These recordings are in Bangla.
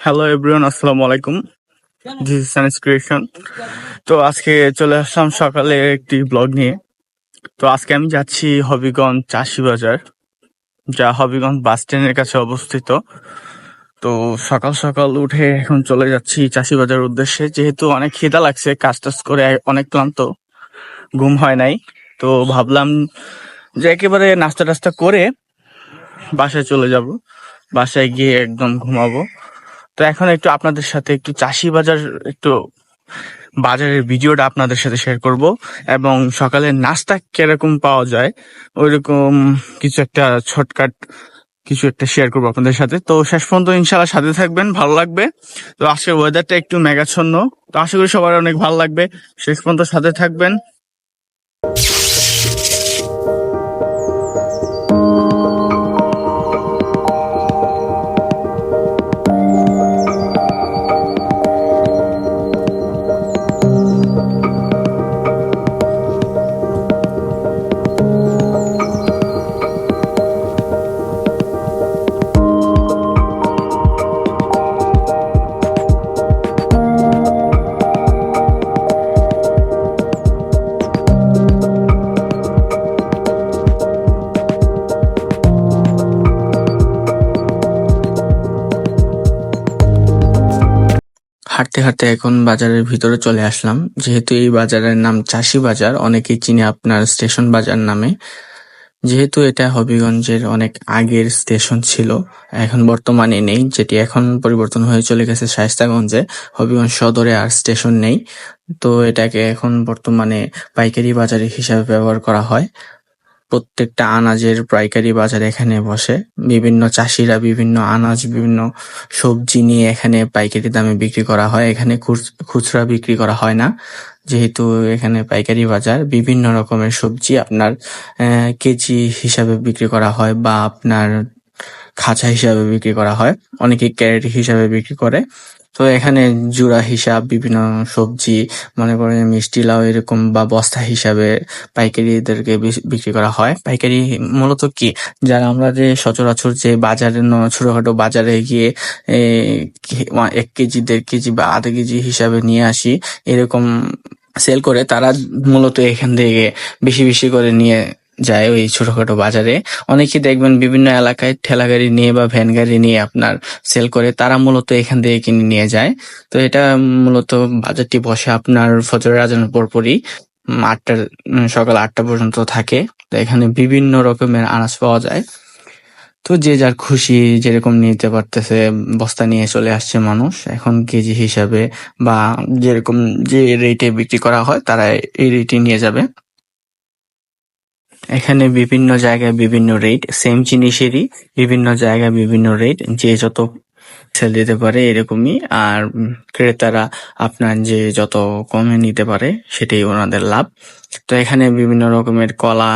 হ্যালো এভরিওয়ান আসসালামু আলাইকুম দিস সায়েন্স ক্রিয়েশন তো আজকে চলে আসলাম সকালে একটি ব্লগ নিয়ে। তো আজকে আমি যাচ্ছি হবিগঞ্জ চাষি বাজার যা হবিগঞ্জ বাস স্ট্যান্ডের কাছে অবস্থিত। তো সকাল সকাল উঠে এখন চলে যাচ্ছি চাষি বাজার উদ্দেশ্যে। যেহেতু অনেক খিদা লাগছে, কাজ টাজ করে অনেক ক্লান্ত, ঘুম হয় নাই। তো ভাবলাম যে একেবারে নাস্তা টাস্তা করে বাসায় চলে যাব। বাসায় গিয়ে একদম ঘুমাবো। তো এখন একটু আপনাদের সাথে একটু চাষি বাজার একটু বাজারের ভিডিওটা আপনাদের সাথে শেয়ার করব এবং সকালের নাস্তা কীরকম পাওয়া যায়, ওইরকম কিছু একটা শর্টকাট কিছু একটা শেয়ার করব আপনাদের সাথে। তো শেষ পর্যন্ত ইনশাল্লাহ সাথে থাকবেন, ভালো লাগবে। তো আজকের ওয়েদারটা একটু মেঘাচ্ছন্ন। তো আশা করি সবার অনেক ভালো লাগবে। শেষ পর্যন্ত সাথে থাকবেন। হাঁটতে হাঁটতে এখন বাজারের ভিতরে চলে আসলাম। যেহেতু এই বাজারের নাম চাষি বাজার, অনেকেই চিনে আপনার স্টেশন বাজার নামে। যেহেতু এটা হবিগঞ্জের অনেক আগের স্টেশন ছিল, এখন বর্তমানে নেই। যেটি এখন পরিবর্তন হয়ে চলে গেছে শায়েস্তাগঞ্জে। হবিগঞ্জ সদরে আর স্টেশন নেই। তো এটাকে এখন বর্তমানে পাইকারি বাজার হিসাবে ব্যবহার করা হয়। প্রত্যেকটা আনাজের পাইকারি বাজার এখানে বসে। বিভিন্ন চাষিরা বিভিন্ন আনাজ, বিভিন্ন সবজি নিয়ে এখানে পাইকারি দামে বিক্রি করা হয়। এখানে খুচরা বিক্রি করা হয় না। যেহেতু এখানে পাইকারি বাজার, বিভিন্ন রকমের সবজি আপনার কেজি হিসাবে বিক্রি করা হয় বা আপনার খাঁচা হিসাবে বিক্রি করা হয়। অনেকে ক্যারেট হিসাবে বিক্রি করে। তো এখানে জুড়া হিসাব, বিভিন্ন সবজি, মনে করেন মিষ্টি, লাউ এরকম বা বস্তা হিসাবে পাইকারিদেরকে বিক্রি করা হয়। পাইকারি মূলত কি? যারা আমরা যে সচরাচর যে বাজারে ছোটখাটো বাজারে গিয়ে এক কেজি, দেড় কেজি বা আধা কেজি হিসাবে নিয়ে আসি, এরকম সেল করে, তারা মূলত এখান থেকে বেশি বেশি করে নিয়ে যায় ওই ছোটখাটো বাজারে। অনেকেই দেখবেন বিভিন্ন এলাকায় ঠেলা গাড়ি নিয়ে বা ভ্যান গাড়ি নিয়ে আপনার সেল করে, তারা মূলত এখান থেকে কিনে নিয়ে যায়। তো এটা মূলত বাজারটি বসে আপনার ফজরের আজানের পরপরই আটটা সকাল আটটা পর্যন্ত থাকে। তো এখানে বিভিন্ন রকমের আনাজ পাওয়া যায়। তো যে যার খুশি যেরকম নিতে পারতেছে, বস্তা নিয়ে চলে আসছে মানুষ। এখন কেজি হিসাবে বা যেরকম যে রেটে বিক্রি করা হয় তারা এই রেটে নিয়ে যাবে। এখানে বিভিন্ন জায়গায় বিভিন্ন রেট সেম জিনিসেরই বিভিন্ন জায়গায় বিভিন্ন রেট যে যত সেল দিতে পারে এরকমই। আর ক্রেতারা আপনার যে যত কমে নিতে পারে সেটাই ওনাদের লাভ। তো এখানে বিভিন্ন রকমের কলা,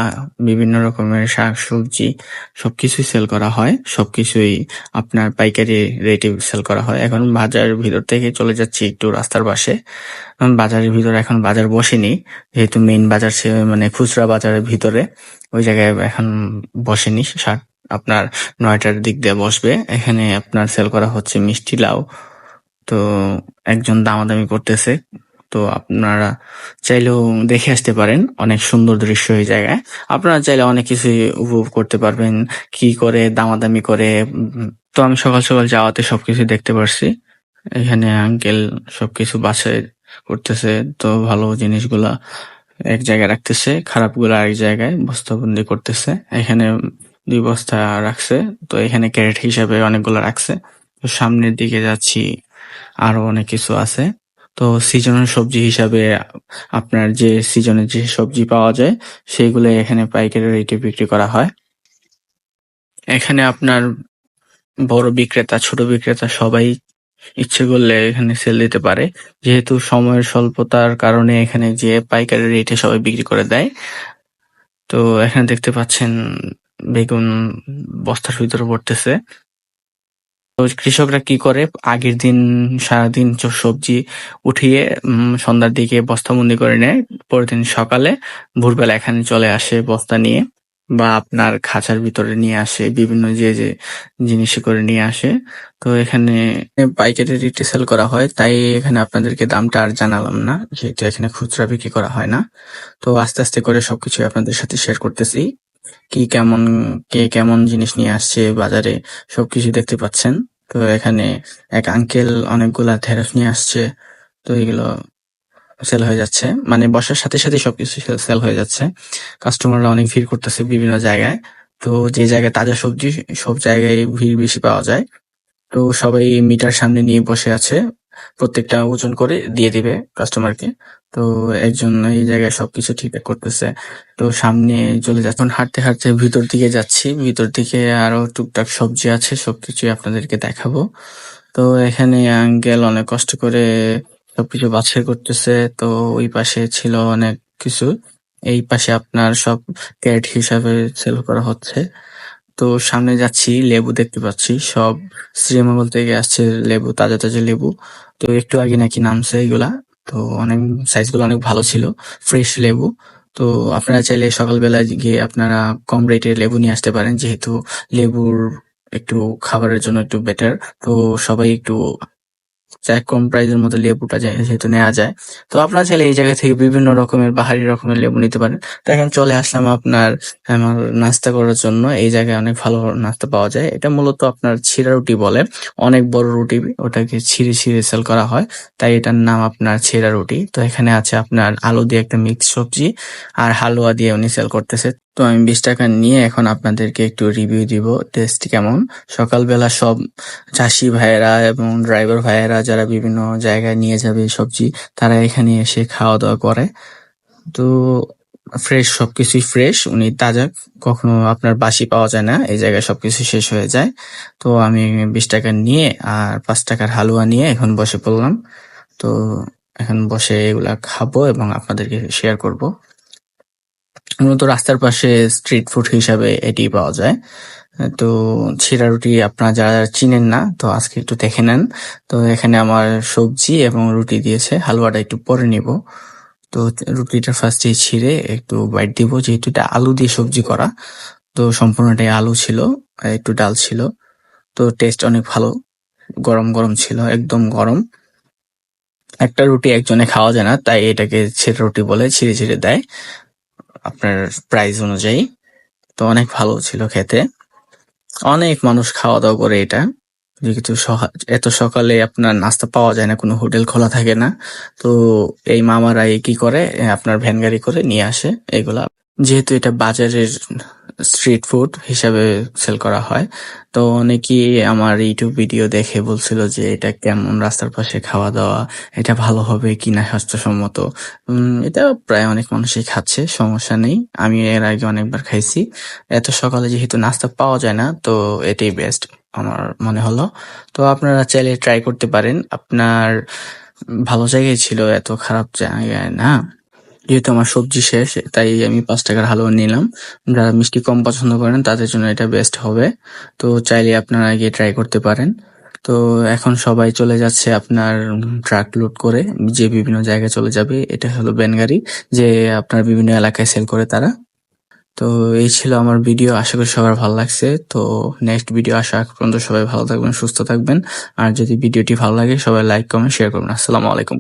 বিভিন্ন রকমের শাক সবজি সবকিছুই সেল করা হয়। সবকিছুই আপনার পাইকারি রেটে সেল করা হয়। এখন বাজারের ভিতর থেকে চলে যাচ্ছি একটু রাস্তার পাশে। বাজারের ভিতরে এখন বাজার বসেনি। যেহেতু মেইন বাজার সে মানে খুচরা বাজারের ভিতরে, ওই জায়গায় এখন বসেনি ষাট আপনার নয়টার দিক দিয়ে বসবে। এখানে আপনার সেল করা হচ্ছে মিষ্টি লাউ। তো একজন দামাদামি করতেছে। তো আপনারা চাইলেও দেখে আসতে পারেন। অনেক সুন্দর দৃশ্য এই জায়গায়। আপনারা চাইলে অনেক কিছুই উপভোগ করতে পারবেন। কি করে, দামাদামি করে। তো আমি সকাল সকাল যাওয়াতে সবকিছু দেখতে পারছি। এখানে আঙ্কেল সবকিছু বাছাই করতেছে। তো ভালো জিনিসগুলা এক জায়গায় রাখতেছে। খারাপগুলো আরেক জায়গায় বস্তাবন্দি করতেছে। এখানে দুই বস্তা রাখছে। তো এখানে ক্যারেট হিসাবে অনেকগুলো রাখছে। তো সামনের দিকে যাচ্ছি, আরও অনেক কিছু আছে। তো সিজনের সবজি হিসাবে আপনার যে সিজনে যে সবজি পাওয়া যায়, সেগুলো এখানে পাইকারি রেটে বিক্রি করা হয়। এখানে আপনার বড় বিক্রেতা, ছোট বিক্রেতা সবাই ইচ্ছে করলে এখানে সেল দিতে পারে। যেহেতু সময়ের স্বল্পতার কারণে এখানে যে পাইকারি রেটে সবাই বিক্রি করে দেয়। তো এখানে দেখতে পাচ্ছেন বেগুন বস্তার ভিতরে পড়তেছে। তো কৃষকরা কি করে? আগের দিন সারাদিন সবজি উঠিয়ে সন্ধ্যার দিকে বস্তাবন্দি করে নেয়। পরের দিন সকালে ভোরবেলা এখানে চলে আসে বস্তা নিয়ে বা আপনার খাঁচার ভিতরে নিয়ে আসে, বিভিন্ন যে যে জিনিস করে নিয়ে আসে। তো এখানে পাইকারি রেটে সেল করা হয়, তাই এখানে আপনাদেরকে দামটা আর জানালাম না, যেহেতু এখানে খুচরা বিক্রি করা হয় না। তো আস্তে আস্তে করে সবকিছু আপনাদের সাথে শেয়ার করতেছি। কি কেমন, কে কেমন জিনিস নিয়ে আসছে বাজারে, সবকিছু দেখতে পাচ্ছেন। তো এখানে এক আঙ্কেল অনেকগুলা ঢেঁড়স নিয়ে আসছে। তো এগুলো সেল হয়ে যাচ্ছে। মানে বসার সাথে সাথে সবকিছু সেল হয়ে যাচ্ছে। কাস্টমাররা অনেক ভিড় করতেছে বিভিন্ন জায়গায়। তো যে জায়গায় তাজা সবজি, সব জায়গায় ভিড় বেশি পাওয়া যায়। তো সবাই মিটার সামনে নিয়ে বসে আছে। প্রত্যেকটা ওজন করে দিয়ে দিবে কাস্টমারকে তো একজন এই জায়গায় সবকিছু ঠিকঠাক করতেছে। তো সামনে চলে যাচ্ছে। হাঁটতে হাঁটতে ভিতর দিকে যাচ্ছি। ভিতর দিকে আরও টুকটাক সবজি আছে, সবকিছুই আপনাদেরকে দেখাবো। তো এখানে আঙ্কেল অনেক কষ্ট করে সবকিছু বাছাই করতেছে। তো ওই পাশে ছিল অনেক কিছু। এই পাশে আপনার সব ক্যারেট হিসাবে সেল করা হচ্ছে। তো সামনে যাচ্ছি, লেবু দেখতে পাচ্ছি। সব শ্রীমঙ্গল থেকে আসছে লেবু, তাজা তাজা লেবু। তো একটু আগে নাকি নামছে এগুলা তো অনেক সাইজগুলো অনেক ভালো ছিল ফ্রেশ লেবু। তো আপনারা চাইলে সকালবেলা গিয়ে আপনারা কম রেটে লেবু নিয়ে আসতে পারেন। যেহেতু লেবুর একটু খাবারের জন্য একটু বেটার তো সবাই একটু চাই, কম প্রাইসের মধ্যে লেবুটা যায় যেহেতু নেওয়া যায়। তো আপনারা চাইলে এই জায়গা থেকে বিভিন্ন রকমের বাহারি রকমের লেবু নিতে পারেন। তো এখন চলে আসলাম আপনার, আমার নাস্তা করার জন্য। এই জায়গায় অনেক ভালো নাস্তা পাওয়া যায়। এটা মূলত আপনার ছিঁড়া রুটি বলে। অনেক বড় রুটি, ওটাকে ছিঁড়ে ছিঁড়ে সেল করা হয়। তাই এটার নাম আপনার ছিঁড়া রুটি। তো এখানে আছে আপনার আলু দিয়ে একটা মিক্স সবজি, আর হালুয়া দিয়ে উনি সেল করতেছে। তো আমি বিশ টাকা নিয়ে এখন আপনাদেরকে একটু রিভিউ দিব টেস্ট কেমন? সকালবেলা সব চাষি ভাইয়েরা এবং ড্রাইভার ভাইয়েরা যারা বিভিন্ন জায়গায় নিয়ে যাবে সবজি, তারা এখানে এসে খাওয়া দাওয়া করে। তো ফ্রেশ সবকিছুই ফ্রেশ উনি তাজা, কখনো আপনার বাসি পাওয়া যায় না, এই জায়গায় সবকিছু শেষ হয়ে যায়। তো আমি বিশ টাকা নিয়ে আর পাঁচ টাকার হালুয়া নিয়ে এখন বসে পড়লাম। তো এখন বসে এগুলা খাব এবং আপনাদেরকে শেয়ার করব। মূলত রাস্তার পাশে স্ট্রিট ফুড হিসাবে এটি পাওয়া যায়। তো ছিঁড়া রুটি আপনারা যারা চিনেন না, তো আজকে একটু দেখে নেন। তো এখানে আমার সবজি এবং রুটি দিয়েছে, হালুয়াটা একটু পরে নিব। তো রুটিটা ফার্স্টে ছিঁড়ে একটু বাইট দিব, যেহেতু এটা আলু দিয়ে সবজি করা। তো সম্পূর্ণটাই আলু ছিল, একটু ডাল ছিল। তো টেস্ট অনেক ভালো, গরম গরম ছিল, একদম গরম। একটা রুটি একজনে খাওয়া যায় না, তাই এটাকে ছেড়ে রুটি বলে ছিঁড়ে ছিঁড়ে দেয়। আপনার প্রাইস অনুযায়ী। তো অনেক ভালো ছিল খেতে। অনেক মানুষ খাওয়া দাওয়া করে এটা। যেহেতু এত সকালে আপনার নাস্তা পাওয়া যায় না, কোনো হোটেল খোলা থাকে না, তো এই মামারা কি করে, আপনার ভ্যান গাড়ি করে নিয়ে আসে এগুলা। যেহেতু এটা বাজারের স্ট্রিট ফুড হিসাবে সেল করা হয়। তো অনেকেই আমার ইউটিউব ভিডিও দেখে বলছিল যে, এটা কেমন রাস্তার পাশে খাওয়া দাওয়া এটা ভালো হবে কিনা স্বাস্থ্যসম্মত? এটা প্রায় অনেক মানুষই খাচ্ছে, সমস্যা নেই। আমি এর আগে অনেকবার খাইছি। এত সকালে যেহেতু নাস্তা পাওয়া যায় না, তো এটাই বেস্ট আমার মনে হলো। তো আপনারা চাইলে ট্রাই করতে পারেন। আপনার ভালো জায়গায় ছিল, এত খারাপ জায়গায় না। যেহেতু আমার সবজি শেষ, তাই আমি পাঁচ টাকার হালুয়া নিলাম। যারা মিষ্টি কম পছন্দ করেন, তাদের জন্য এটা বেস্ট হবে। তো চাইলে আপনারা গিয়ে ট্রাই করতে পারেন। তো এখন সবাই চলে যাচ্ছে আপনার ট্রাক লোড করে, যে বিভিন্ন জায়গায় চলে যাবে। এটা হলো ভ্যান গাড়ি যে আপনার বিভিন্ন এলাকায় সেল করে তারা। তো এই ছিল আমার ভিডিও আশা করি সবার ভালো লাগছে। তো নেক্সট ভিডিও আসা পর্যন্ত সবাই ভালো থাকবেন, সুস্থ থাকবেন। আর যদি ভিডিওটি ভালো লাগে, সবাই লাইক কমেন্ট শেয়ার করবেন। আসসালামু আলাইকুম।